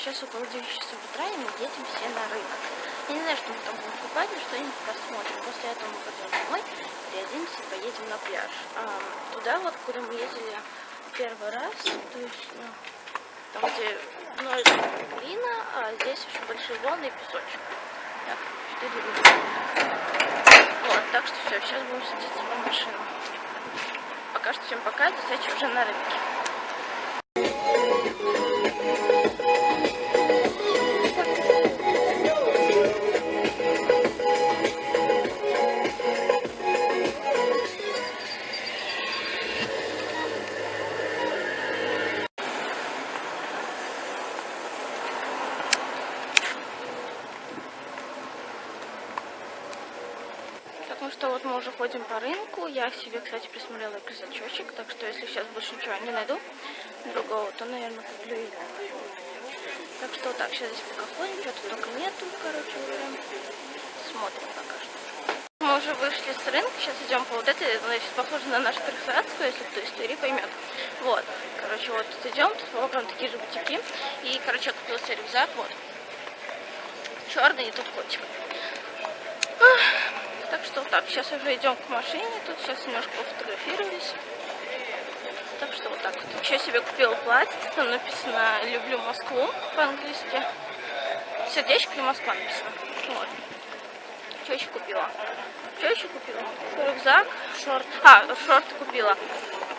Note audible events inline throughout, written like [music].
сейчас около 9 часов утра, и мы едем все на рынок. Я не знаю, что мы там будем покупать, но что-нибудь посмотрим. После этого мы пойдем домой, переоденемся и поедем на пляж. А, туда вот, куда мы ездили первый раз, то есть, ну, там, где ноль глина, а здесь очень большие волны и песочек. Так, четыре минуты. Вот, так что все, сейчас будем садиться в машину. Пока что всем пока, до встречи уже на рынке. Уже ходим по рынку. Я себе, кстати, присмотрела рюкзачочек, так что если сейчас больше ничего не найду другого, то, наверное, куплю его. Так что так, сейчас здесь пока ходим, что-то только нету, короче, уже. Смотрим пока что. Мы уже вышли с рынка, сейчас идем по вот этой, значит, похоже на нашу Трехсадскую, если кто из Твери поймет. Вот, короче, вот тут идем, тут бокам такие же бутики. И, короче, я купила себе рюкзак, вот. Черный и тут котик. Так что так, сейчас уже идем к машине, тут сейчас немножко пофотографировались. Так что вот так вот. Еще себе купила платье, там написано «Люблю Москву» по-английски. Сердечко и Москва написано. Вот. Что еще купила? Что еще купила? Рюкзак, шорт. А, шорты купила.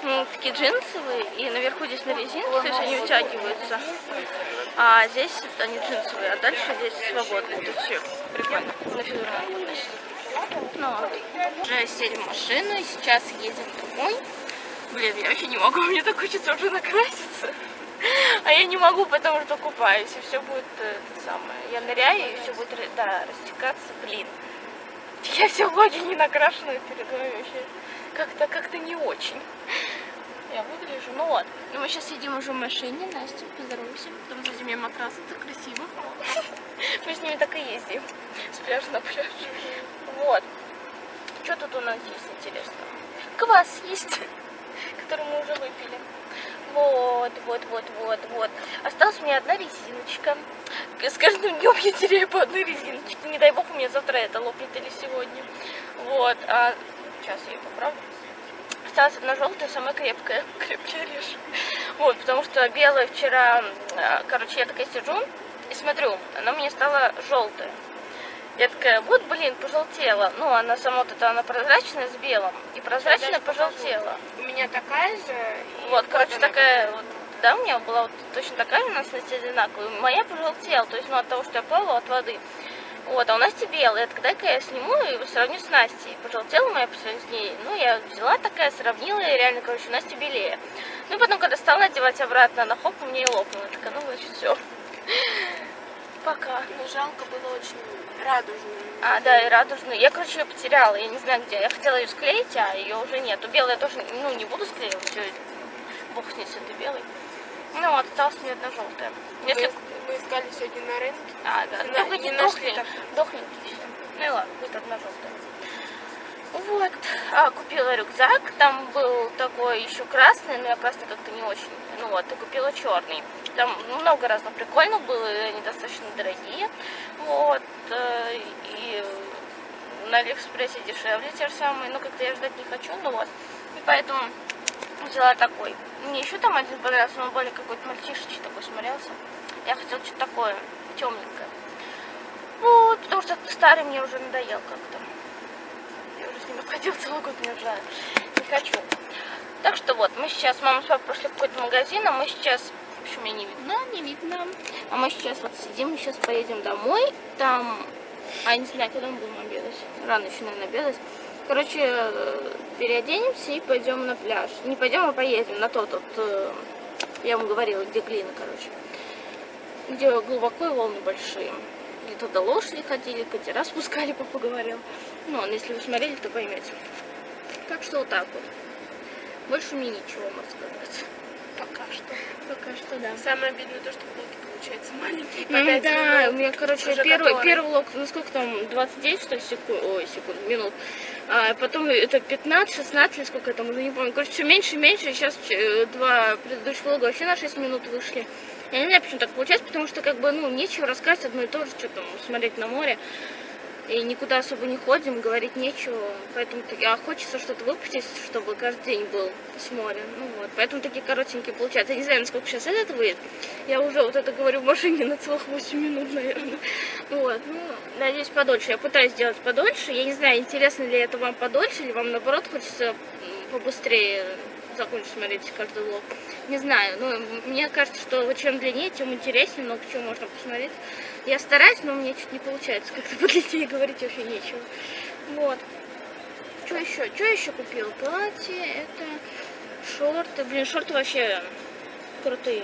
М, Такие джинсовые, и наверху здесь на резинке, то есть они вытягиваются. А здесь они джинсовые, а дальше здесь свободные. Тут все прикольно. На фигурном ну. Уже сели в машину и сейчас едем домой. Блин, я вообще не могу, [laughs] мне так хочется уже накраситься. А я не могу, потому что купаюсь, и все будет э, это самое. Я ныряю, и все будет да, растекаться. Блин. Я сегодня не накрашена перед вами вообще. Как-то как-то не очень. Я выгляжу. Ну вот. Ну, мы сейчас сидим уже в машине. Настя, поздоровайся. Там за зимой матрас. Это красиво. [laughs] Мы с ними так и ездим. С пляжа на пляж. Вот. Что тут у нас есть интересного? Квас есть, [laughs] который мы уже выпили. Вот, вот, вот, вот, вот. Осталась меня одна резиночка. С каждым днем я теряю по одной резиночке. Не дай бог, у меня завтра это лопнет или сегодня. Вот. А сейчас я ее поправлю. Осталась одна желтая, самая крепкая. [laughs] Крепче режь. Вот, потому что белая вчера, а, короче, я такая сижу и смотрю, она мне стала желтая. Я такая, вот, блин, пожелтела. Ну, она сама-то она прозрачная с белым. И прозрачная пожелтела. У меня такая же. Вот, короче, такая вот, да, у меня была вот точно такая же, у нас Настя одинаковая. Моя пожелтела, то есть, ну, от того, что я плавала от воды. Вот, а у Насти белая. Это когда-ка я сниму и сравню с Настей. Пожелтела моя по сравнению с ней. Ну, я взяла такая, сравнила, и реально, короче, у Насти белее. Ну, и потом, когда стала одевать обратно, она хоп, у меня и лопнула. Я Такая, ну, значит, все. [laughs] Пока. Но жалко было очень радужную. А, да, и радужную. Я, короче, ее потеряла, я не знаю где. Я хотела ее склеить, а ее уже нету. Белая тоже, ну, не буду склеивать, все, бог с ней с этой белой. Ну, вот, осталась мне одна желтая. Если... Мы, мы искали сегодня на рынке. А, да, Не да, на- не не нашли дохли, дохленькие все. Ну и ладно, будет одна желтая. Вот, а, купила рюкзак, там был такой еще красный, но я красный как-то не очень. Ну вот, и купила черный. Там много разных прикольных было, и они достаточно дорогие. Вот, э, и на Алиэкспрессе дешевле те же самые, но как-то я ждать не хочу, ну вот. И поэтому взяла такой. Мне еще там один понравился, он более какой-то мальчишечий такой смотрелся. Я хотела что-то такое темненькое. Вот, потому что старый мне уже надоел как-то. Я уже с ним обходила целый год, не уже не хочу. Так что вот, мы сейчас, мама с папой пошли в какой-то магазин, а мы сейчас, в общем, меня не видно, не видно. А мы сейчас вот сидим, мы сейчас поедем домой, там, а не знаю, когда мы будем обедать, рано еще, наверное, обедать. Короче, э, переоденемся и пойдем на пляж. Не пойдем, а поедем на тот, вот, э, я вам говорила, где глина, короче. Где глубоко и волны большие. Где туда лошади ходили, катера спускали, [laughs] папа говорил. Ну, если вы смотрели, то поймете. Так что вот так вот. Больше мне ничего можно сказать. Пока что. Пока что да. Самое обидное то, что блоки получается маленькие. по Ну, да, минут. у меня, короче, первый, который. первый лог, ну сколько там, 29, что ли, секунд, ой, секунд, минут. А потом это 15, 16, или сколько там, уже не помню. Короче, все меньше и меньше. Сейчас э, два предыдущих влога вообще на 6 минут вышли. Я не знаю, почему так получается, потому что как бы, ну, нечего рассказывать одно и то же, что там, смотреть на море. И никуда особо не ходим, говорить нечего. Поэтому а хочется что-то выпустить, чтобы каждый день был с моря. Ну вот. Поэтому такие коротенькие получаются. Я не знаю, насколько сейчас этот выйдет. Я уже вот это говорю в машине на целых 8 минут, наверное. Вот. Ну, надеюсь, подольше. Я пытаюсь сделать подольше. Я не знаю, интересно ли это вам подольше, или вам наоборот хочется побыстрее закончить смотреть каждый влог. Не знаю. Ну, мне кажется, что чем длиннее, тем интереснее, много чего можно посмотреть. Я стараюсь, но у меня чуть не получается как-то [laughs] подлиннее говорить вообще нечего. Вот. Что еще? Что еще купила? Платье, это шорты. Блин, шорты вообще крутые.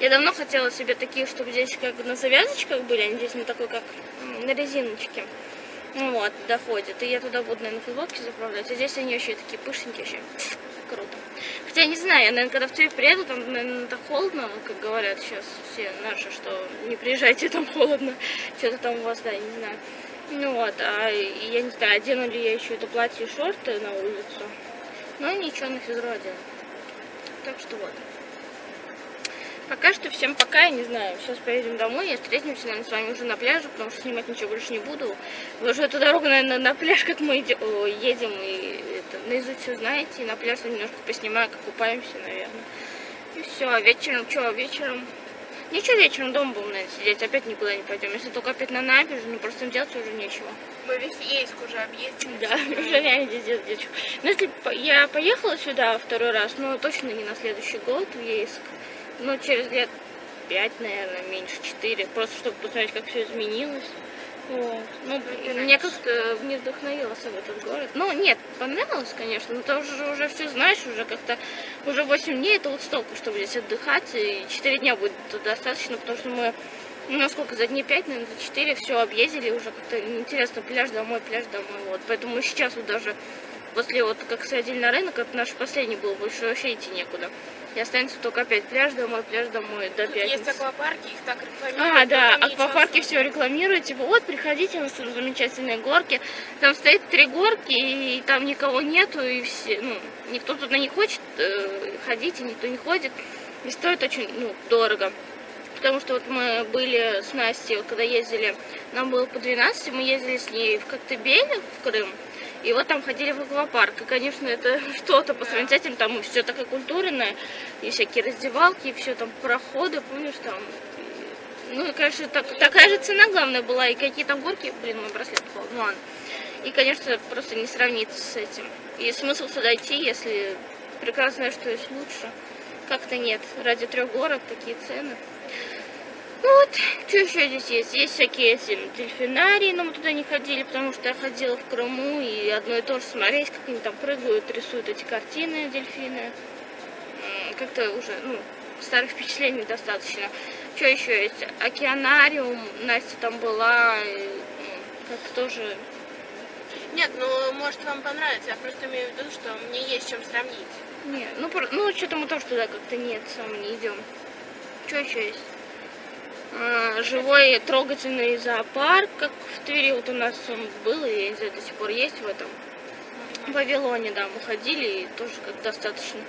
Я давно хотела себе такие, чтобы здесь как на завязочках были, они здесь на такой, как на резиночке. Ну вот, доходит. И я туда буду, наверное, футболки заправлять. А здесь они вообще такие пышненькие вообще. Круто. Хотя не знаю, я, наверное, когда в Тверь приеду, там, наверное, так холодно, как говорят сейчас все наши, что не приезжайте, там холодно. [laughs] Что-то там у вас, да, не знаю. Ну вот, а я не знаю, одену ли я еще это платье и шорты на улицу. Но ничего, на физру одену. Так что вот. Пока что всем пока, я не знаю. Сейчас поедем домой, и встретимся, наверное, с вами уже на пляже, потому что снимать ничего больше не буду. Вы уже эту дорогу, наверное, на пляж, как мы едем, и это, наизусть все знаете. И на пляж я немножко поснимаю, как купаемся, наверное. И все, а вечером, что, вечером... Ничего, вечером дома будем, наверное, сидеть, опять никуда не пойдем. Если только опять на набережную, просто делать уже нечего. Мы весь Ейск уже объездили. Да, [laughs] уже реально здесь нечего. Но если я поехала сюда второй раз, но точно не на следующий год в Ейск. Ну, через лет пять, наверное, меньше, четыре. Просто чтобы посмотреть, как все изменилось. Вот. Ну, мне раньше. как-то не вдохновил особо этот город. Ну, нет, понравилось, конечно, но ты уже, уже все знаешь, уже как-то, уже 8 дней это вот столько, чтобы здесь отдыхать, и 4 дня будет достаточно, потому что мы, ну, сколько, за дней 5, наверное, за 4 все объездили, уже как-то интересно, пляж домой, пляж домой, вот. Поэтому сейчас вот даже после вот как сходили на рынок, это наш последний был, больше вообще идти некуда. И останется только опять пляж домой, пляж домой до Тут пятницы. есть аквапарки, их так рекламируют. А, да, аквапарки все рекламируют, типа, вот, приходите, у нас там замечательные горки. Там стоит три горки, и там никого нету, и все, ну, никто туда не хочет э, ходить, и никто не ходит. И стоит очень, ну, дорого. Потому что вот мы были с Настей, вот когда ездили, нам было по 12, мы ездили с ней в Коктебеле, в Крым, и вот там ходили в аквапарк. И, конечно, это [laughs] что-то по сравнению с этим, там все такое культурное, и всякие раздевалки, и все там проходы, помнишь, там ну, конечно, так- такая же цена, главное, была. И какие там горки, блин, мой браслет упал. Ну ладно. И, конечно, просто не сравнится с этим. И смысл сюда идти, если прекрасно знаешь, что есть лучше. Как-то нет. Ради трех горок такие цены. Ну вот, что еще здесь есть? Есть всякие эти дельфинарии, но мы туда не ходили, потому что я ходила в Крыму, и одно и то же смотреть, как они там прыгают, рисуют эти картины дельфины. Как-то уже, ну, старых впечатлений достаточно. Что еще есть? Океанариум, Настя там была, и, м, как тоже Нет, ну, может, вам понравится. Я просто имею в виду, что мне есть чем сравнить. Не, ну, ну что-то мы тоже туда как-то нет, сам не идем. Что еще есть? А, живой трогательный зоопарк, как в Твери вот у нас он был, и до сих пор есть в этом. В Вавилоне, да, мы ходили, и тоже как достаточно.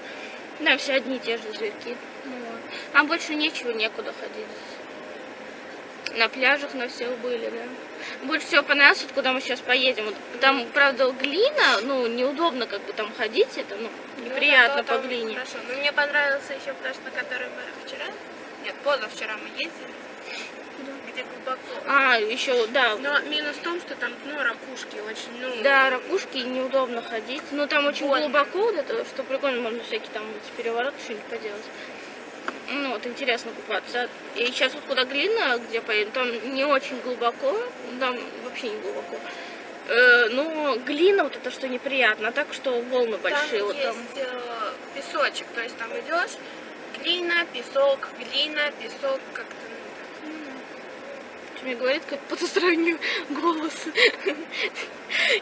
Да, все одни и те же зверьки. Ну вот. А больше нечего, некуда ходить. На пляжах на всех были, да. Больше всего понравилось, вот куда мы сейчас поедем. Вот там, правда, глина, ну, неудобно как бы там ходить, это, ну, неприятно Ну, по зато там глине. Хорошо. Но мне понравился еще пляж, на который мы вчера, нет, позавчера мы ездили, где глубоко. А, еще, да, Но минус в том, что там, ну, ракушки очень, ну... да, ракушки неудобно ходить. Ну, там очень Больно. глубоко, вот это, что прикольно, можно всякие там перевороты что-нибудь поделать. Ну, вот интересно купаться. И сейчас вот куда глина, где поедем, там не очень глубоко, там вообще не глубоко. Э, но глина вот это что неприятно, а так что волны большие. Там вот есть там. э, песочек, то есть там идешь, глина, песок, глина, песок, как-то... мне говорит, как потусторонний голос.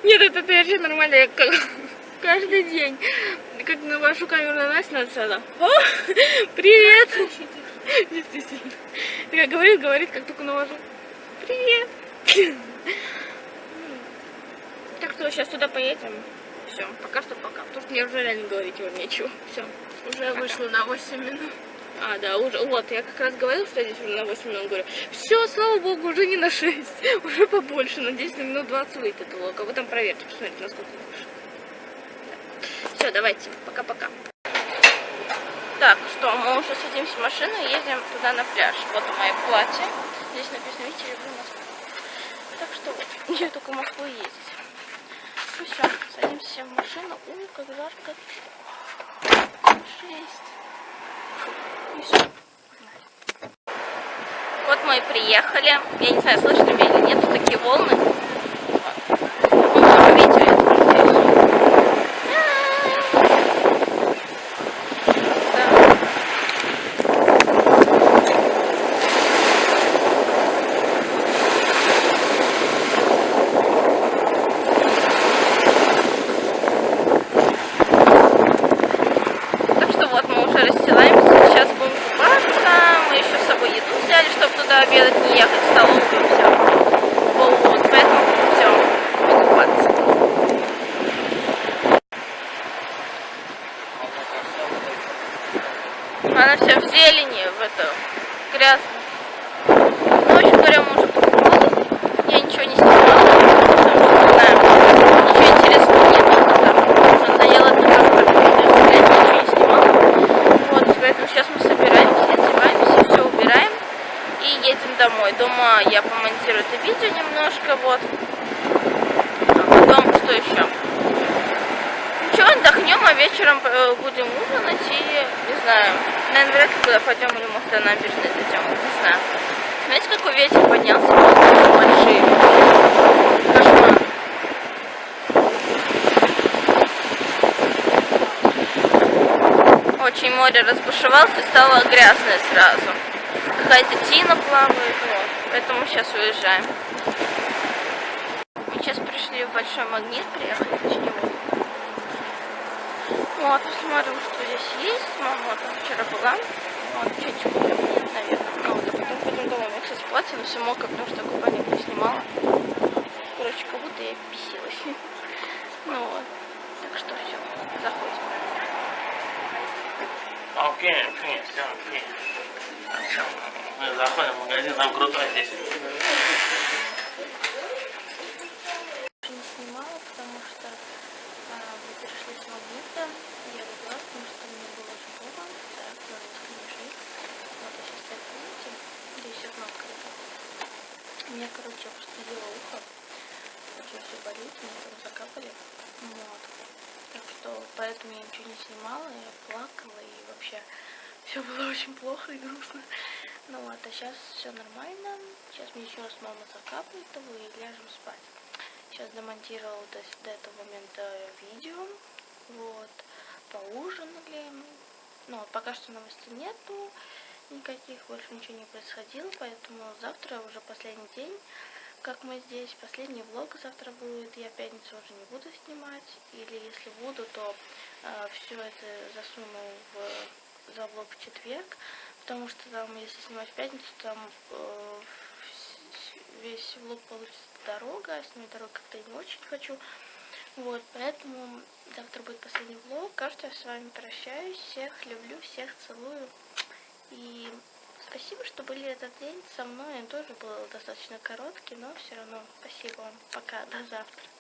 Нет, это это вообще нормально. Я как- каждый день, как навожу камеру на Настю, надо. О, привет! Действительно. Такая говорит, говорит, как только навожу. Привет! Так что сейчас туда поедем. Все, пока что пока. Потому что мне уже реально говорить уже нечего. Все. Уже вышло на 8 минут. А, да, уже, вот, я как раз говорила, что я здесь уже на 8 минут говорю. Все, слава богу, уже не на 6, [laughs] уже побольше, надеюсь, на минут 20 выйдет это влог. Вы там проверьте, посмотрите, насколько больше. Все, давайте, пока-пока. Так, что, мы уже садимся в машину и едем туда на пляж. Вот мое платье. Здесь написано, видите, люблю Москву. Так что вот, [laughs] я только Москву ездить. Ну все, садимся в машину. Ой, как жарко. Жесть. Вот мы и приехали. Я не знаю, слышно меня или нет, такие волны. Ну, может, видите, я тут надеюсь. Да. Так что вот мы уже расстилаемся, сейчас будем купаться. Мы еще с собой еду взяли, чтобы туда обедать, не ехать в столовую. Все. Вот, поэтому все, будем купаться. Она вся в зелени, в это грязно. Ну, в общем говоря, мы уже покупались. Я ничего не снимала, потому что, не знаю, ничего интересного нет. Уже надоело это завтрак, я ничего не снимала. Вот, поэтому сейчас мы собираемся, одеваемся, все убираем и едем я помонтирую это видео немножко, вот. А потом, что еще? Ничего, отдохнем, а вечером э, будем ужинать и, не знаю, наверное, вряд ли куда пойдем или, может, на набережной зайдем, не знаю. Знаете, какой ветер поднялся? Большие. Очень море разбушевалось и стало грязное сразу. Какая-то тина плавает. Поэтому сейчас уезжаем. Мы сейчас пришли в большой магнит, приехали, точнее, вот. Вот, посмотрим, что здесь есть. Мама там вчера была. Вот, что-нибудь купим, наверное. Ну, вот, а потом пойдем домой. Я, кстати, платье, но все мокро, потому что купальник не снимала. Короче, как будто я бесилась. Ну вот. Так что все, заходим. Окей, все окей. Мы заходим в магазин, там крутой здесь. не снимала, потому что а, мы перешли с магнита. Я легла, потому что мне было очень плохо. Так, на несколько шеи. Вот я сейчас так видите, здесь окно открыто. Мне, короче, простудило ухо. Очень все болит, мне там закапали. Вот. Так что поэтому я ничего не снимала, я плакала и вообще все было очень плохо и грустно. А сейчас все нормально. Сейчас мне еще раз мама закапает его и ляжем спать. Сейчас демонтировала до, до этого момента видео. Вот. Поужинали. Ну, вот пока что новостей нету никаких, больше ничего не происходило, поэтому завтра уже последний день, как мы здесь. Последний влог завтра будет. Я пятницу уже не буду снимать. Или если буду, то все это засуну в, за влог в четверг. Потому что там, если снимать в пятницу, там э, весь влог получится дорога, а снимать дорогу как-то не очень хочу. Вот, поэтому завтра будет последний влог. Кажется, я с вами прощаюсь. Всех люблю, всех целую. И спасибо, что были этот день со мной. Он тоже был достаточно короткий, но все равно спасибо вам. Пока, до завтра.